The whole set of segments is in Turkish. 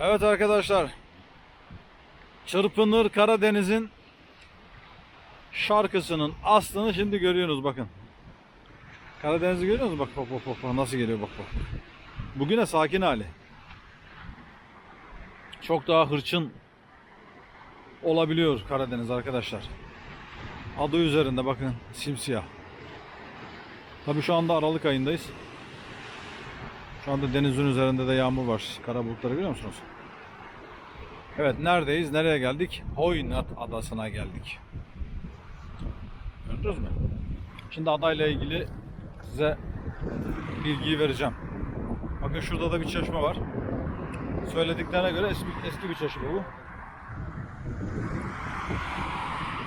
Evet arkadaşlar. Çırpınır Karadeniz'in şarkısının aslını şimdi görüyorsunuz bakın. Karadeniz'i görüyor musunuz? Bak bak bak bak, nasıl geliyor bak bak. Bugüne sakin hali. Çok daha hırçın olabiliyor Karadeniz arkadaşlar. Adı üzerinde bakın simsiyah. Tabii şu anda Aralık ayındayız. Şu anda denizin üzerinde de yağmur var. Kara bulutları görüyor musunuz? Evet neredeyiz? Nereye geldik? Hoynat adasına geldik. Gördünüz mü? Şimdi adayla ilgili size bilgiyi vereceğim. Bakın şurada da bir çeşme var. Söylediklerine göre eski, eski bir çeşme bu.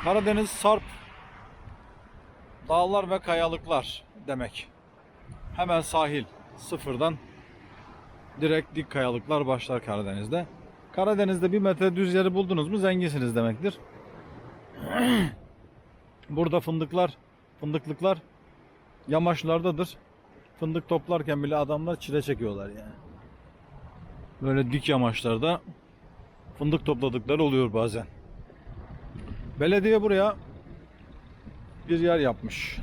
Karadeniz Sarp Dağlar ve kayalıklar demek. Hemen sahil sıfırdan direkt dik kayalıklar başlar Karadeniz'de. Karadeniz'de bir metre düz yeri buldunuz mu zenginsiniz demektir. Burada fındıklar, fındıklıklar yamaçlardadır. Fındık toplarken bile adamlar çile çekiyorlar yani. Böyle dik yamaçlarda fındık topladıkları oluyor bazen. Belediye buraya bir yer yapmış.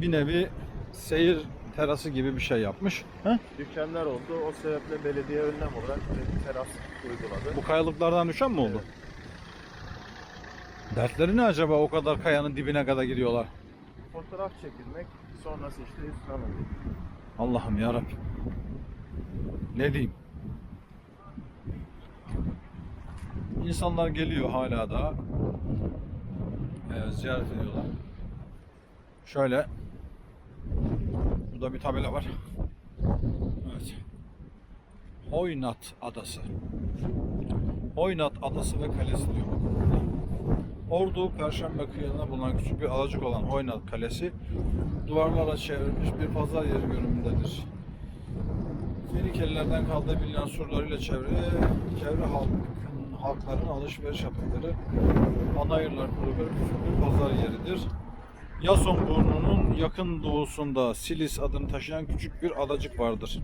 Bir nevi seyir terası gibi bir şey yapmış. He? Dükkanlar oldu. O sebeple belediye önlem olarak bir teras uyguladı. Bu kayalıklardan düşen mi oldu? Dertleri ne acaba o kadar kayanın dibine kadar gidiyorlar? Fotoğraf çekilmek, sonrası işte üstüne alındı. Allah'ım ya Rabbim. Ne diyeyim? İnsanlar geliyor hala da e, ziyaret ediyorlar. Şöyle burada bir tabela var. Evet. Hoynat Adası. Hoynat Adası ve Kalesi diyor. Ordu Perşembe kıyılarına bulunan küçük bir alacık olan Hoynat Kalesi duvarlara çevrilmiş bir pazar yeri görünümündedir. Fenikelilerden kaldığı bilinen surlarıyla çevre, çevre halkın, halkların alışveriş yaptıkları panayırlar kurulu bir pazar yeridir. Yason burnunun yakın doğusunda Silis adını taşıyan küçük bir adacık vardır.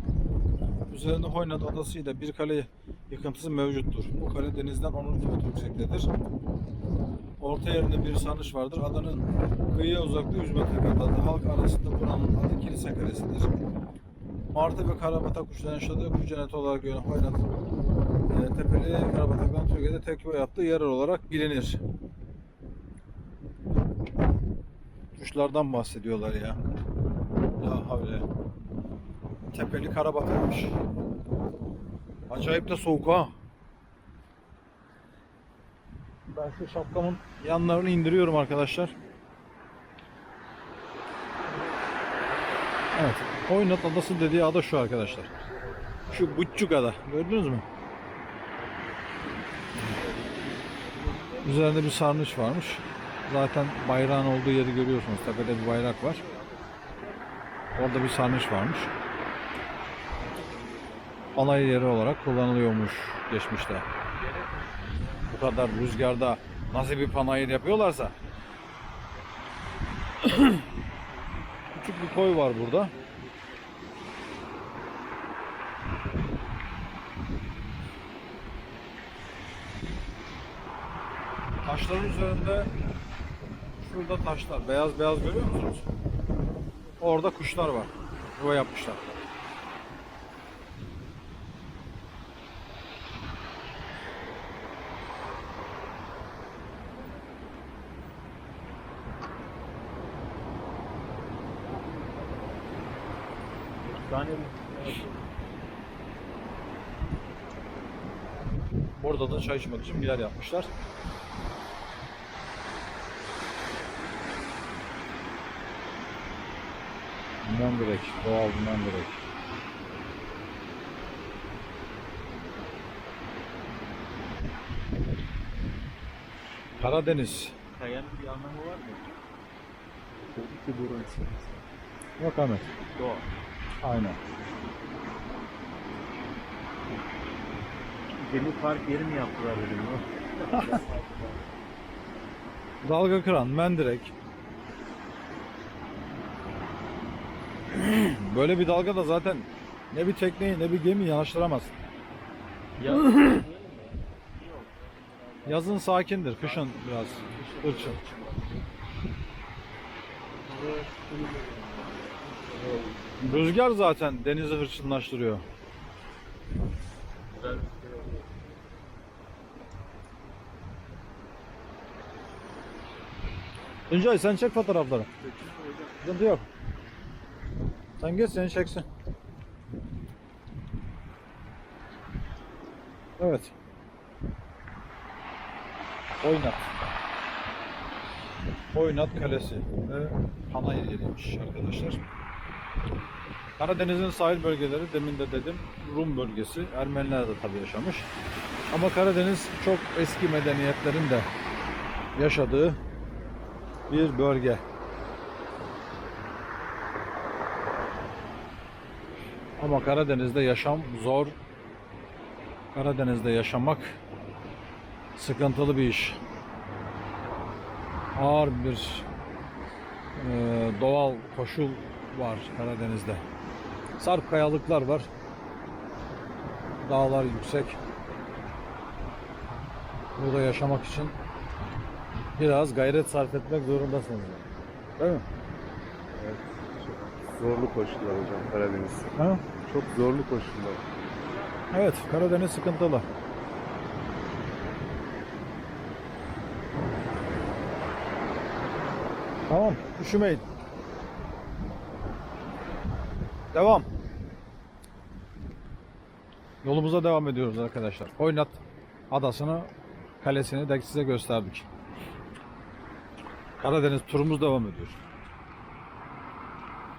Üzerinde Hoynat adası ile bir kale yıkıntısı mevcuttur. Bu kale denizden 10 metre yüksektedir. Orta yerinde bir sarnıç vardır. Adanın kıyıya uzaklığı 100 metre kadardır. Halk arasında buranın adı kilise kalesidir. Martı ve karabatak kuşların yaşadığı kuş cenneti olarak görülen Hoynat e, Tepeli Karabatak'tan Türkiye'de tek yuva yaptığı yer olarak bilinir. Kuşlardan bahsediyorlar ya. La havle. Tepeli Karabatak'mış. Acayip de soğuk ha. Ben şu şapkamın yanlarını indiriyorum arkadaşlar. Evet. Hoynat Adası dediği ada şu arkadaşlar. Şu Buçuk Ada. Gördünüz mü? Üzerinde bir sarnıç varmış. Zaten bayrağın olduğu yeri görüyorsunuz. Tepede bir bayrak var. Orada bir sarnıç varmış. Alay yeri olarak kullanılıyormuş geçmişte. Bu kadar rüzgarda nasıl bir panayır yapıyorlarsa. Küçük bir koy var burada. Taşların üzerinde şurada taşlar. Beyaz beyaz görüyor musunuz? Orada kuşlar var. Yuva yapmışlar. Burada da çay içmek için bir yer yapmışlar. Mendirek, doğal bir mendirek. Karadeniz. kayanın bir anlamı var mı? Tabii ki burası. Yok Ahmet. Doğa. Aynen. Gemi park yeri mi yaptılar dedim? Dalga kıran, mendirek. Böyle bir dalga da zaten ne bir tekneyi ne bir gemi yanaştıramaz. Ya, Yazın sakindir, kışın biraz hırçın. Rüzgar zaten denizi hırçınlaştırıyor. Tuncay sen çek fotoğrafları. Sıkıntı yok. Sen geç seni çeksin. Evet. Oynat. Oynat Kalesi ve Panayır yeriymiş arkadaşlar. Karadeniz'in sahil bölgeleri demin de dedim Rum bölgesi. Ermeniler de tabii yaşamış. Ama Karadeniz çok eski medeniyetlerin de yaşadığı bir bölge. Ama Karadeniz'de yaşam zor. Karadeniz'de yaşamak sıkıntılı bir iş. Ağır bir e, doğal koşul var Karadeniz'de. Sarp kayalıklar var. Dağlar yüksek. Burada yaşamak için biraz gayret sarf etmek zorundasınız. Değil mi? Zorlu koşullar hocam Karadeniz. Ha? Çok zorlu koşullar. Evet, Karadeniz sıkıntılı. Tamam, üşümeyin. Devam. Yolumuza devam ediyoruz arkadaşlar. Oynat adasını, kalesini de size gösterdik. Karadeniz turumuz devam ediyor.